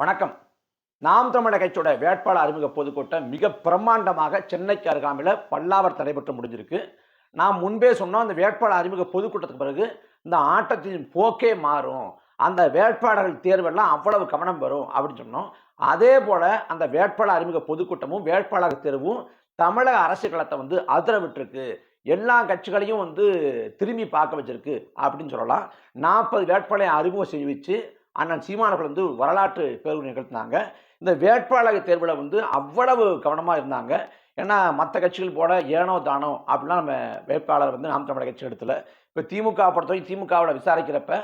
வணக்கம். நாம் தமிழக கட்சியோட வேட்பாளர் அறிமுக பொதுக்கூட்டம் மிக பிரம்மாண்டமாக சென்னைக்கு அருகாமையில் பல்லாவர் நடைபெற்று முடிஞ்சிருக்கு. நாம் முன்பே சொன்னோம் அந்த வேட்பாளர் அறிமுக பொதுக்கூட்டத்துக்கு பிறகு இந்த ஆட்டத்தின் போக்கே மாறும். அந்த வேட்பாளர்கள் தேர்வெல்லாம் அவ்வளவு கவனம் வரும் அப்படின்னு சொன்னோம். அதே போல் அந்த வேட்பாளர் அறிமுக பொதுக்கூட்டமும் வேட்பாளர் தேர்வும் தமிழக அரசு களத்தை வந்து அதிர விட்டுருக்கு எல்லா கட்சிகளையும் வந்து திரும்பி பார்க்க வச்சிருக்கு அப்படின்னு சொல்லலாம். நாற்பது வேட்பாளரை அறிமுகம் செய்விச்சு வச்சு அண்ணன் சீமானவர்கள் வந்து வரலாற்று பேர்வு நிகழ்த்தினாங்க. இந்த வேட்பாளர் தேர்வில் வந்து அவ்வளவு கவனமாக இருந்தாங்க. ஏன்னா மற்ற கட்சிகள் போல ஏனோ தானோ அப்படிலாம் நம்ம வேட்பாளர் வந்து நாம் தமிழக கட்சி எடுத்துல. இப்போ திமுக பொறுத்தவரைக்கும் திமுகவோட விசாரிக்கிறப்ப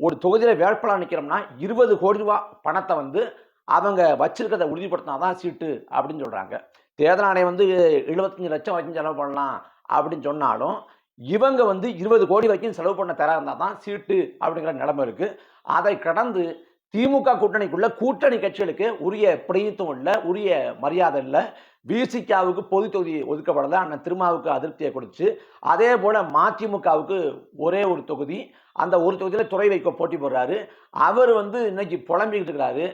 ஒரு தொகுதியில் வேட்பாளர் நிற்கிறோம்னா இருபது கோடி ரூபா பணத்தை வந்து அவங்க வச்சிருக்கிறத உறுதிப்படுத்தினா தான் சீட்டு அப்படின்னு சொல்கிறாங்க தேர்தல் ஆணையம் வந்து எழுபத்தஞ்சு லட்சம் வரைக்கும் செலவு பண்ணலாம் அப்படின்னு சொன்னாலும் இவங்க வந்து இருபது கோடி வரைக்கும் செலவு பண்ண தர இருந்தால் தான் சீட்டு அப்படிங்கிற நிலைமை இருக்குது அதை கடந்து திமுக கூட்டணிக்குள்ள கூட்டணி கட்சிகளுக்கு உரிய பிரதித்துவம் இல்லை உரிய மரியாதை இல்லை. விசிகாவுக்கு பொது தொகுதி ஒதுக்கப்படலை அண்ணன் திருமாவுக்கு அதிருப்தியை கொடுத்து அதே போல் மதிமுகவுக்கு ஒரே ஒரு தொகுதி அந்த ஒரு தொகுதியில் துறை வைக்க போட்டி போடுறாரு. அவர் வந்து இன்னைக்கு புலம்பிக்கிட்டு இருக்கிறாரு.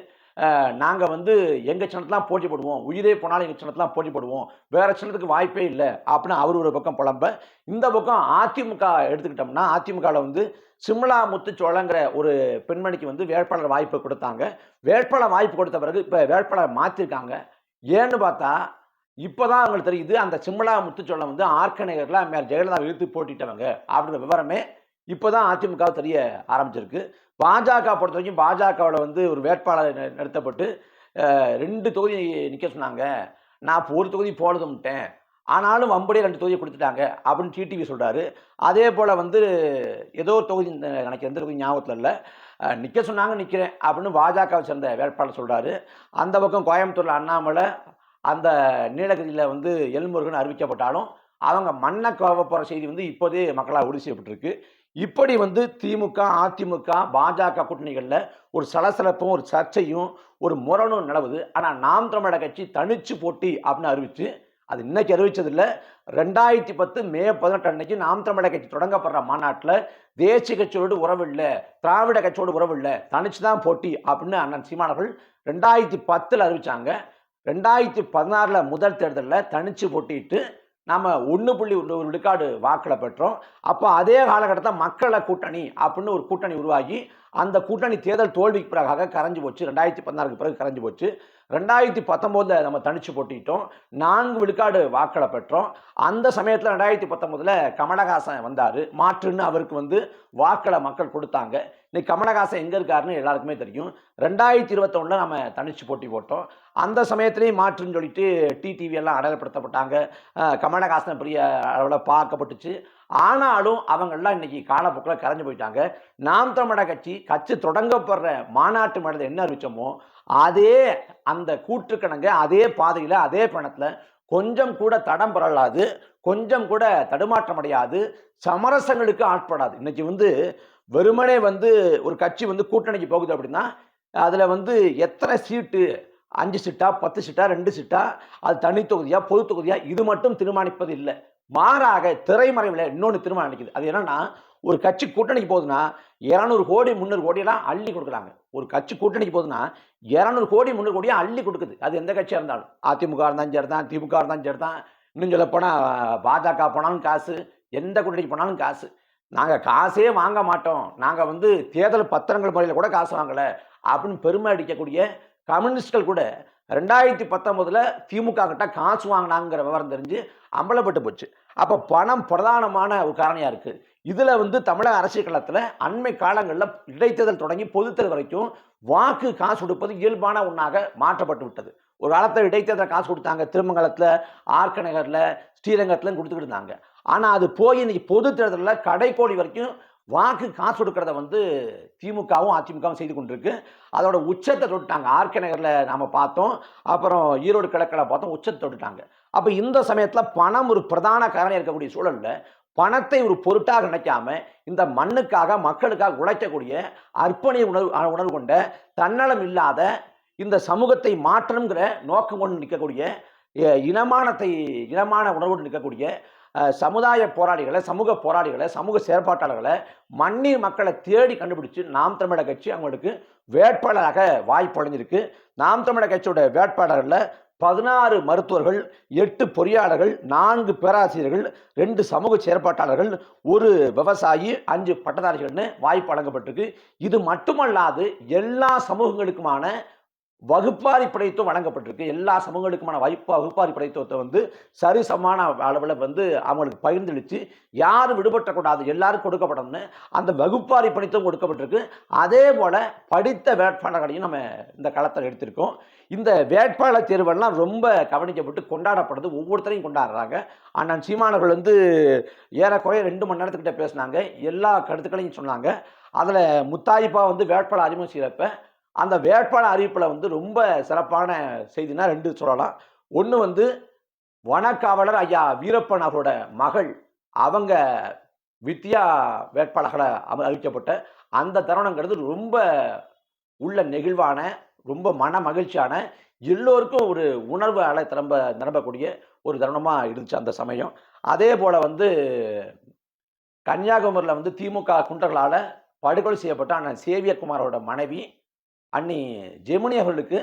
நாங்கள் வந்து எங்கள் சின்னத்தெலாம் போட்டி போடுவோம். உயிரே போனாலும் எங்கள் சின்னத்தெலாம் போட்டி போடுவோம். வேறு சின்னத்துக்கு வாய்ப்பே இல்லை அப்படின்னு அவர் ஒரு பக்கம் புலம்ப. இந்த பக்கம் அதிமுக எடுத்துக்கிட்டோம்னா அதிமுகவில் வந்து சிம்லா முத்துச்சோளங்கிற ஒரு பெண்மணிக்கு வந்து வேட்பாளர் வாய்ப்பு கொடுத்தாங்க. வேட்பாளர் வாய்ப்பு கொடுத்த பிறகு இப்போ வேட்பாளர் மாற்றிருக்காங்க ஏன்னு பார்த்தா இப்போ தான் அவங்களுக்கு தெரியுது அந்த சிம்லா முத்துச்சோளம் வந்து ஆர்கநகரில் மேல் ஜெயலலிதா இழுத்து போட்டிட்டவங்க அப்படிங்கிற விவரமே இப்போ தான் அதிமுக தெரிய ஆரம்பிச்சிருக்கு. பாஜக பொறுத்த வரைக்கும் பாஜகவில் வந்து ஒரு வேட்பாளர் நிறுத்தப்பட்டு ரெண்டு தொகுதி நிற்க சொன்னாங்க. நான் இப்போ ஒரு தொகுதி போடதும்ட்டேன் ஆனாலும் வம்படியே ரெண்டு தொகுதியை கொடுத்துட்டாங்க அப்படின்னு டிடிவி சொல்கிறாரு அதே போல் வந்து ஏதோ ஒரு தொகுதி எனக்கு எந்த தொகுதி ஞாபகத்தில் இல்லை. நிற்க சொன்னாங்க நிற்கிறேன் அப்படின்னு பாஜகவை சேர்ந்த வேட்பாளர் சொல்கிறாரு அந்த பக்கம் கோயம்புத்தூரில் அண்ணாமலை அந்த நீலகிரியில் வந்து எல்முருகன் அறிவிக்கப்பட்டாலும் அவங்க மண்ணை கோவ செய்தி வந்து இப்போதே மக்களால் உறுதி செய்யப்பட்டிருக்கு இப்படி வந்து திமுக அதிமுக பாஜக கூட்டணிகளில் ஒரு சலசலப்பும் ஒரு சர்ச்சையும் ஒரு முரணும் நிலவுது ஆனால் நாம் தமிழக கட்சி தனிச்சு போட்டி அப்படின்னு அறிவிச்சு அது இன்னைக்கு அறிவிச்சதில்ல. ரெண்டாயிரத்தி பத்து மே பதினெட்டு அன்னைக்கு நாம் தமிழக கட்சி தொடங்கப்படுற மாநாட்டில் தேசிய கட்சியோடு உறவு இல்லை திராவிட கட்சியோடு உறவு இல்லை தனிச்சு தான் போட்டி அப்படின்னு அண்ணன் சீமானவர்கள் ரெண்டாயிரத்தி பத்தில் அறிவிச்சாங்க. ரெண்டாயிரத்தி பதினாறில் முதல் தேர்தலில் தனிச்சு போட்டிட்டு நாம் ஒன்று புள்ளி ஒன்று ஒரு விழுக்காடு வாக்கில் பெற்றோம். அப்போ அதே காலகட்டத்தில் மக்களை கூட்டணி அப்படின்னு ஒரு கூட்டணி உருவாகி அந்த கூட்டணி தேர்தல் தோல்விக்கு பிறகாக கரைஞ்சு போச்சு. ரெண்டாயிரத்தி பதினாறுக்கு பிறகு கரைஞ்சு போச்சு. ரெண்டாயிரத்தி பத்தொம்போதில் நம்ம தனிச்சு போட்டிட்டோம். நான்கு விழுக்காடு வாக்களை பெற்றோம். அந்த சமயத்தில் ரெண்டாயிரத்தி பத்தொம்போதில் கமலஹாசன் வந்தார். மாற்றுன்னு அவருக்கு வந்து வாக்களை மக்கள் கொடுத்தாங்க. இன்னைக்கு கமலஹாசன் எங்கே இருக்காருன்னு எல்லாருக்குமே தெரியும். ரெண்டாயிரத்தி இருபத்தொன்னில் நம்ம தனிச்சு போட்டி போட்டோம். அந்த சமயத்துலேயும் மாற்றுன்னு சொல்லிட்டு டிடிவி எல்லாம் அடையாளப்படுத்தப்பட்டாங்க. அஹ் கமலஹாசன் பெரிய அளவில் பார்க்கப்பட்டுச்சு. ஆனாலும் அவங்கெல்லாம் இன்றைக்கி காலப்போக்கில் கரைஞ்சு போயிட்டாங்க. நாம் தமிழக கட்சி கட்சி தொடங்கப்படுற மாநாட்டு மேடத்தில் என்ன அறிவிச்சோமோ அதே அந்த கூற்றுக்கணங்க அதே பாதையில் அதே பணத்தில் கொஞ்சம் கூட தடம் புரளாது கொஞ்சம் கூட தடுமாற்றம் அடையாது சமரசங்களுக்கு ஆட்படாது. இன்னைக்கு வந்து வெறுமனே வந்து ஒரு கட்சி வந்து கூட்டணிக்கு போகுது அப்படின்னா அதில் வந்து எத்தனை சீட்டு? அஞ்சு சீட்டா பத்து சீட்டா ரெண்டு சீட்டா? அது தனி தொகுதியா பொது தொகுதியா? இது மட்டும் தீர்மானிப்பது இல்லை மாறாக திரைமறைவில் இன்னொன்று தீர்மானிக்குது. அது என்னன்னா ஒரு கட்சி கூட்டணிக்கு போகுதுன்னா இரநூறு கோடி முந்நூறு கோடியெல்லாம் அள்ளி கொடுக்குறாங்க. ஒரு கட்சி கூட்டணிக்கு போகுதுன்னா இரநூறு கோடி முந்நூறு கோடியை அள்ளி கொடுக்குது. அது எந்த கட்சியாக இருந்தாலும். அதிமுக இருந்தாலும் சரி தான் திமுக இருந்தாலும் சரி தான் இன்னும் சொல்ல போனால் பாஜக போனாலும் காசு எந்த கூட்டணிக்கு போனாலும் காசு. நாங்கள் காசே வாங்க மாட்டோம். நாங்கள் வந்து தேர்தல் பத்திரங்கள் முறையில் கூட காசு வாங்கலை. அப்படின்னு பெருமை அடிக்கக்கூடிய கம்யூனிஸ்ட்கள் கூட ரெண்டாயிரத்தி பத்தொம்போதில் திமுக கிட்ட காசு வாங்கினாங்கிற விவரம் தெரிஞ்சு அம்பலப்பட்டு போச்சு. அப்போ பணம் பிரதானமான ஒரு காரணியாக இருக்குது இதில் வந்து தமிழக அரசியல் களத்தில் அண்மை காலங்களில் இடைத்தேர்தல் தொடங்கி பொதுத்தேர்தல் வரைக்கும் வாக்கு காசு கொடுப்பது இயல்பான ஒன்றாக மாற்றப்பட்டு விட்டது. ஒரு காலத்தில் இடைத்தேர்தல் காசு கொடுத்தாங்க திருமங்கலத்தில் ஆர்கநகரில் நகரில் கொடுத்துக்கிட்டு இருந்தாங்க. ஆனால் அது போய் இன்னைக்கு பொது தேர்தலில் கடைக்கோடி வரைக்கும் வாக்கு காசு கொடுக்கறத வந்து திமுகவும் அதிமுகவும் செய்து கொண்டிருக்கு. அதோட உச்சத்தை தொட்டுட்டாங்க. ஆர்கே நகரில் நாம் பார்த்தோம். அப்புறம் ஈரோடு கிழக்கில் பார்த்தோம். உச்சத்தை தொட்டுட்டாங்க. அப்போ இந்த சமயத்தில் பணம் ஒரு பிரதான காரணம் இருக்கக்கூடிய சூழலில் பணத்தை ஒரு பொருட்டாக நினைக்காம இந்த மண்ணுக்காக மக்களுக்காக உழைக்கக்கூடிய அர்ப்பணி உணர்வு உணர்வு கொண்ட தன்னலம் இல்லாத இந்த சமூகத்தை மாற்றணுங்கிற நோக்கம் கொண்டு நிற்கக்கூடிய இனமானத்தை இனமான உணர்வோடு நிற்கக்கூடிய சமுதாய போராளிகளை சமூக போராளிகளை சமூக செயற்பாட்டாளர்களை மண்ணின் மக்களை தேடி கண்டுபிடிச்சு நாம் தமிழர் கட்சி அவங்களுக்கு வேட்பாளராக வாய்ப்பு அடைஞ்சிருக்கு நாம் தமிழர் கட்சியோட வேட்பாளர்களில் பதினாறு மருத்துவர்கள் எட்டு பொறியாளர்கள் நான்கு பேராசிரியர்கள் ரெண்டு சமூக செயற்பாட்டாளர்கள் ஒரு விவசாயி அஞ்சு பட்டதாரிகள்னு வாய்ப்பு வழங்கப்பட்டிருக்கு. இது மட்டுமல்லாது எல்லா சமூகங்களுக்குமான வகுப்பாரி படைத்துவம் வழங்கப்பட்டிருக்கு. எல்லா சமூகங்களுக்குமான வாய்ப்பு வகுப்பாரி படைத்துவத்தை வந்து சரிசமான அளவில் வந்து அவங்களுக்கு பகிர்ந்தளித்து யாரும் விடுபட்டக்கூடாது எல்லாரும் கொடுக்கப்படணும்னு அந்த வகுப்பாரி படைத்துவம் கொடுக்கப்பட்டிருக்கு. அதே போல் படித்த வேட்பாளர்களையும் நம்ம இந்த களத்தில் எடுத்திருக்கோம். இந்த வேட்பாளர் தேர்வெல்லாம் ரொம்ப கவனிக்கப்பட்டு கொண்டாடப்படுது. ஒவ்வொருத்தரையும் கொண்டாடுறாங்க. அண்ணன் சீமானவர்கள் வந்து ஏறக்குறைய ரெண்டு மணி நேரத்துக்கிட்ட பேசினாங்க. எல்லா கருத்துக்களையும் சொன்னாங்க. அதில் முத்தாய்ப்பா வந்து வேட்பாளர் அறிமுகம் செய்கிறப்ப அந்த வேட்பாளர் அறிவிப்பில் வந்து ரொம்ப சிறப்பான செய்தினா ரெண்டு சொல்லலாம். ஒன்று வந்து வனக்காவலர் ஐயா வீரப்பன் அவரோட மகள் அவங்க வித்யா வேட்பாளர்களை அறிவிக்கப்பட்ட அந்த தருணங்கிறது ரொம்ப உள்ள நெகிழ்வான ரொம்ப மன மகிழ்ச்சியான எல்லோருக்கும் ஒரு உணர்வு அலை திரும்ப நிரம்பக்கூடிய ஒரு தருணமாக இருந்துச்சு அந்த சமயம். அதே போல் வந்து கன்னியாகுமரியில் வந்து திமுக குண்டர்களால் படுகொலை செய்யப்பட்ட ஆனால் சேவியர் குமாரோட மனைவி அன்னி ஜெமினி அவர்களுக்கு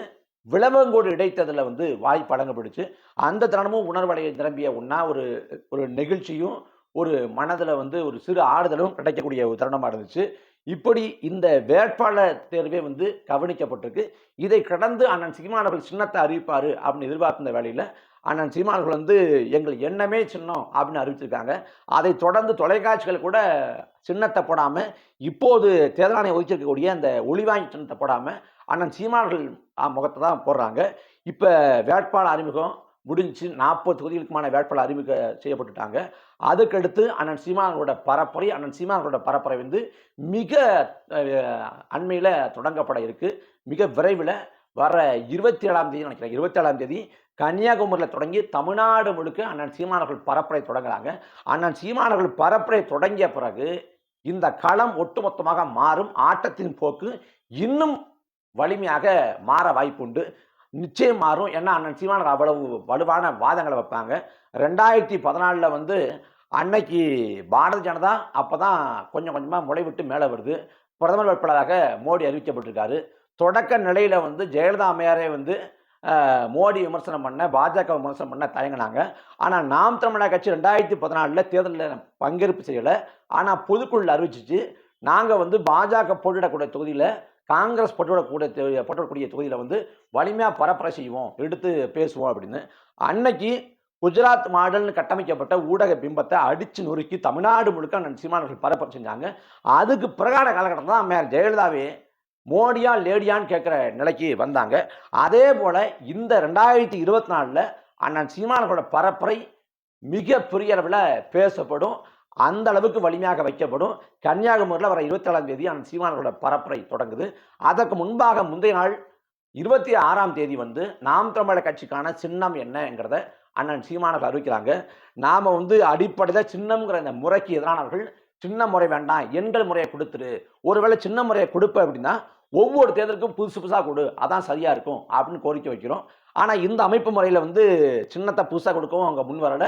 விளவங்கோடு இடைத்ததில் வந்து வாய்ப்பு பழங்கப்படுச்சு அந்த தருணமும் உணர்வடைய நிரம்பிய ஒன்றா ஒரு ஒரு நெகிழ்ச்சியும் ஒரு மனதில் வந்து ஒரு சிறு ஆறுதலும் கிடைக்கக்கூடிய ஒரு தருணமாக இருந்துச்சு. இப்படி இந்த வேட்பாளர் தேர்வே வந்து கவனிக்கப்பட்டிருக்கு. இதை கடந்து அண்ணன் சீமானவர்கள் சின்னத்தை அறிவிப்பார் அப்படின்னு எதிர்பார்த்த வேலையில் அண்ணன் சீமான்கள் வந்து எங்கள் எண்ணமே சின்னம் அப்படின்னு அறிவிச்சிருக்காங்க. அதை தொடர்ந்து தொலைக்காட்சிகள் கூட சின்னத்தை போடாமல் இப்போது தேர்தல் ஆணையம் ஒதுக்கியிருக்கக்கூடிய அந்த ஒளிவாங்கி சின்னத்தை போடாமல் அண்ணன் சீமான்கள் முகத்தை தான் போடுறாங்க. இப்போ வேட்பாளர் அறிமுகம் முடிஞ்சு நாற்பது தொகுதிகளுக்குமான வேட்பாளர் அறிமுகம் செய்யப்பட்டுட்டாங்க. அதுக்கடுத்து அண்ணன் சீமானோட பரப்புரை அண்ணன் சீமானோட பரப்புரை வந்து மிக அண்மையில் தொடங்கப்பட இருக்குது மிக விரைவில் வர இருபத்தி ஏழாம் தேதி நினைக்கிறேன். இருபத்தி ஏழாம் தேதி கன்னியாகுமரியில் தொடங்கி தமிழ்நாடு முழுக்க அண்ணன் சீமானவர்கள் பரப்புரை தொடங்குறாங்க. அண்ணன் சீமானவர்கள் பரப்புரை தொடங்கிய பிறகு இந்த களம் ஒட்டுமொத்தமாக மாறும். ஆட்டத்தின் போக்கு இன்னும் வலிமையாக மாற வாய்ப்புண்டு. நிச்சயம் மாறும். ஏன்னா அண்ணன் சீமானர் அவ்வளவு வலுவான வாதங்களை வைப்பாங்க. ரெண்டாயிரத்தி பதினாலில் வந்து அன்னைக்கு பாரத ஜனதா அப்போ தான் கொஞ்சம் கொஞ்சமாக முளைவிட்டு மேலே வருது. பிரதமர் வேட்பாளராக மோடி அறிவிக்கப்பட்டிருக்காரு. தொடக்க நிலையில் வந்து ஜெயலலிதா அம்மையாரே வந்து மோடி விமர்சனம் பண்ண பாஜக விமர்சனம் பண்ண தயங்கினாங்க. ஆனால் நாம் தமிழக கட்சி ரெண்டாயிரத்தி பதினாலில் தேர்தலில் பங்கேற்பு செய்யலை. ஆனால் பொதுக்குழு அறிவிச்சிச்சு. நாங்கள் வந்து பாஜக போட்டியிடக்கூடிய தொகுதியில் காங்கிரஸ் போட்டியிடக்கூடிய போட்டுவிடக்கூடிய போட்டியிடக்கூடிய தொகுதியில் வந்து வலிமையாக பரப்புரை செய்வோம் எடுத்து பேசுவோம் அப்படின்னு. அன்னைக்கு குஜராத் மாடல்னு கட்டமைக்கப்பட்ட ஊடக பிம்பத்தை அடித்து நொறுக்கி தமிழ்நாடு முழுக்க சீமானவர்கள் பரப்புரை செஞ்சாங்க. அதுக்கு பிறகான காலகட்டம் தான் மேயர் ஜெயலலிதாவே மோடியா லேடியான்னு கேட்குற நிலைக்கு வந்தாங்க. அதே போல் இந்த ரெண்டாயிரத்தி இருபத்தி நாலில் அண்ணன் சீமானோட பரப்புரை மிக பெரிய அளவில் பேசப்படும். அந்த அளவுக்கு வலிமையாக வைக்கப்படும். கன்னியாகுமரியில் வர இருபத்தேழாம் தேதி அண்ணன் சீமானோட பரப்புரை தொடங்குது. அதற்கு முன்பாக முந்தைய நாள் இருபத்தி ஆறாம் தேதி வந்து நாம் தமிழர் கட்சிக்கான சின்னம் என்னங்கிறத அண்ணன் சீமானவர் அறிவிக்கிறாங்க. நாம் வந்து அடிப்படையில் சின்னம்ங்கிற இந்த முறைக்கு எதிரானவர்கள் சின்ன முறை வேண்டாம் எண்கள் முறையை கொடுத்துரு. ஒருவேளை சின்ன முறையை கொடுப்ப அப்படின்னா ஒவ்வொரு தேர்தலுக்கும் புதுசு புதுசாக கொடு அதான் சரியாக இருக்கும் அப்படின்னு கோரிக்கை வைக்கிறோம். ஆனால் இந்த அமைப்பு முறையில் வந்து சின்னத்தை புதுசாக கொடுக்கவும் அவங்க முன் வரல.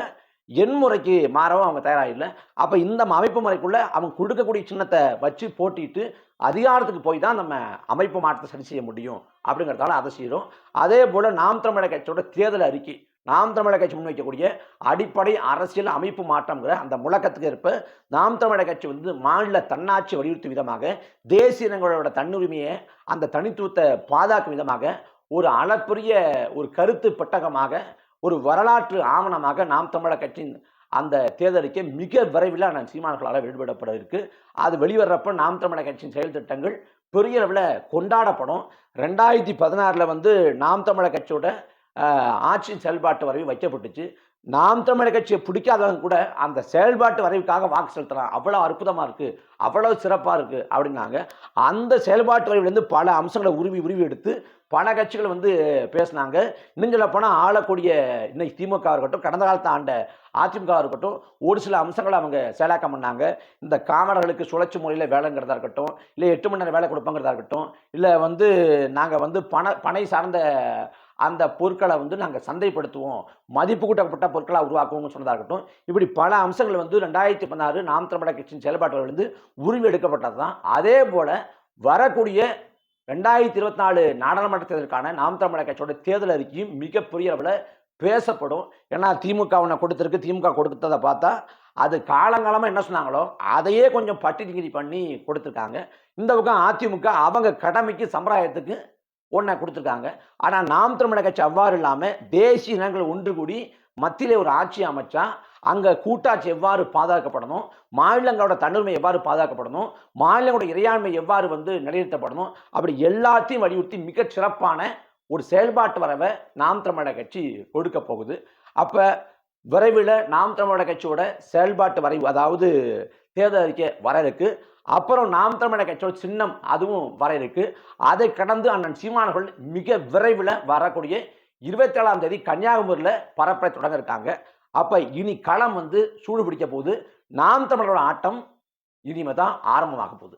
எண் முறைக்கு மாறவும் அவங்க தயாராக இல்லை அப்போ இந்த அமைப்பு முறைக்குள்ளே அவங்க கொடுக்கக்கூடிய சின்னத்தை வச்சு போட்டிட்டு அதிகாரத்துக்கு போய் தான் நம்ம அமைப்பு மாற்றத்தை சரி செய்ய முடியும் அப்படிங்கிறதால அதை செய்கிறோம் அதே போல் நாம் தமிழக கட்சியோட தேர்தல் அறிக்கை நாம் தமிழக கட்சி முன்வைக்கக்கூடிய அடிப்படை அரசியல் அமைப்பு மாற்றம்ங்கிற அந்த முழக்கத்துக்கு ஏற்ப நாம் தமிழர் கட்சி வந்து மாநில தன்னாட்சி வலியுறுத்தும் விதமாக தேசிய இனங்களோட தன்னுரிமையை அந்த தனித்துவத்தை பாதுகாக்கும் விதமாக ஒரு அளப்பரிய ஒரு கருத்து பெட்டகமாக ஒரு வரலாற்று ஆவணமாக நாம் தமிழக கட்சியின் அந்த தேர்தலுக்கு மிக விரைவில் நான் சீமான்களால் வெளிவிடப்பட இருக்கு. அது வெளிவர்றப்ப நாம் தமிழக கட்சியின் செயல் திட்டங்கள் பெரிய அளவில் கொண்டாடப்படும். ரெண்டாயிரத்தி பதினாறில் வந்து நாம் தமிழக கட்சியோட ஆட்சி செயல்பாட்டு வரைவு வைக்கப்பட்டுச்சு. நாம் தமிழக கட்சியை பிடிக்காதவங்க கூட அந்த செயல்பாட்டு வரைவுக்காக வாக்கு செலுத்தலாம். அவ்வளோ அற்புதமாக இருக்குது அவ்வளோ சிறப்பாக இருக்குது அப்படின்னாங்க. அந்த செயல்பாட்டு வரைவிலேருந்து பல அம்சங்களை உருவி உருவி எடுத்து பல கட்சிகள் வந்து பேசினாங்க. இன்னும் சொல்ல போனால் ஆளக்கூடிய இன்னைக்கு திமுக இருக்கட்டும் கடந்த காலத்தை ஆண்ட அதிமுக இருக்கட்டும் ஒரு சில அம்சங்களை அவங்க செயலாக்கம் பண்ணாங்க. இந்த காமடர்களுக்கு சுழற்சி முறையில் வேலைங்கிறதா இருக்கட்டும் இல்லை எட்டு மணி நேரம் வேலை கொடுப்பாங்கிறதா இருக்கட்டும் இல்லை வந்து நாங்கள் வந்து பண பனை சார்ந்த அந்த பொருட்களை வந்து நாங்கள் சந்தைப்படுத்துவோம். மதிப்பு கூட்டப்பட்ட பொருட்களாக உருவாக்குவோம்னு சொன்னதாக இருக்கட்டும். இப்படி பல அம்சங்கள் வந்து ரெண்டாயிரத்தி பதினாறு நாம் தமிழக கட்சியின் செயல்பாட்டிலிருந்து உரிமை எடுக்கப்பட்டது தான் அதே போல் வரக்கூடிய ரெண்டாயிரத்தி இருபத்தி நாலு நாடாளுமன்ற தேர்தலுக்கான நாம் தமிழக கட்சியோட தேர்தல் அறிக்கையும் மிகப்பெரிய அளவில் பேசப்படும். ஏன்னா திமுக ஒன்று கொடுத்துருக்கு. திமுக கொடுத்ததை பார்த்தா அது காலங்காலமாக என்ன சொன்னாங்களோ அதையே கொஞ்சம் பட்டி டிகிரி பண்ணி கொடுத்துருக்காங்க. இந்த பக்கம் அதிமுக அவங்க கடமைக்கு சம்பிரதாயத்துக்கு ஒன்றை கொடுத்துருக்காங்க. ஆனால் நாம் தமிழக கட்சி அவ்வாறு இல்லாமல் தேசிய இனங்கள் ஒன்று கூடி மத்தியில் ஒரு ஆட்சி அமைச்சா அங்கே கூட்டாட்சி எவ்வாறு பாதுகாக்கப்படணும்? மாநிலங்களோட தன்னுரிமை எவ்வாறு பாதுகாக்கப்படணும்? மாநிலங்களோட இறையாண்மை எவ்வாறு வந்து நிலைநிறுத்தப்படணும்? அப்படி எல்லாத்தையும் வலியுறுத்தி மிகச் சிறப்பான ஒரு செயல்பாட்டு வரவை நாம் தமிழக கட்சி கொடுக்க போகுது. அப்போ விரைவில் நாம் தமிழக கட்சியோட செயல்பாட்டு வரைவு அதாவது தேர்தல் அறிக்கை வர இருக்குது அப்புறம் நாம் தமிழக கட்சியோட சின்னம் அதுவும் வர இருக்கு. அதை கடந்து அண்ணன் சீமானவர்கள் மிக விரைவில் வரக்கூடிய இருபத்தேழாம் தேதி கன்னியாகுமரியில் பரப்புரை தொடங்க இருக்காங்க. அப்போ இனி களம் வந்து சூடு பிடிக்க போகுது. நாம் தமிழரோட ஆட்டம் இனிமே தான் ஆரம்பமாக போகுது.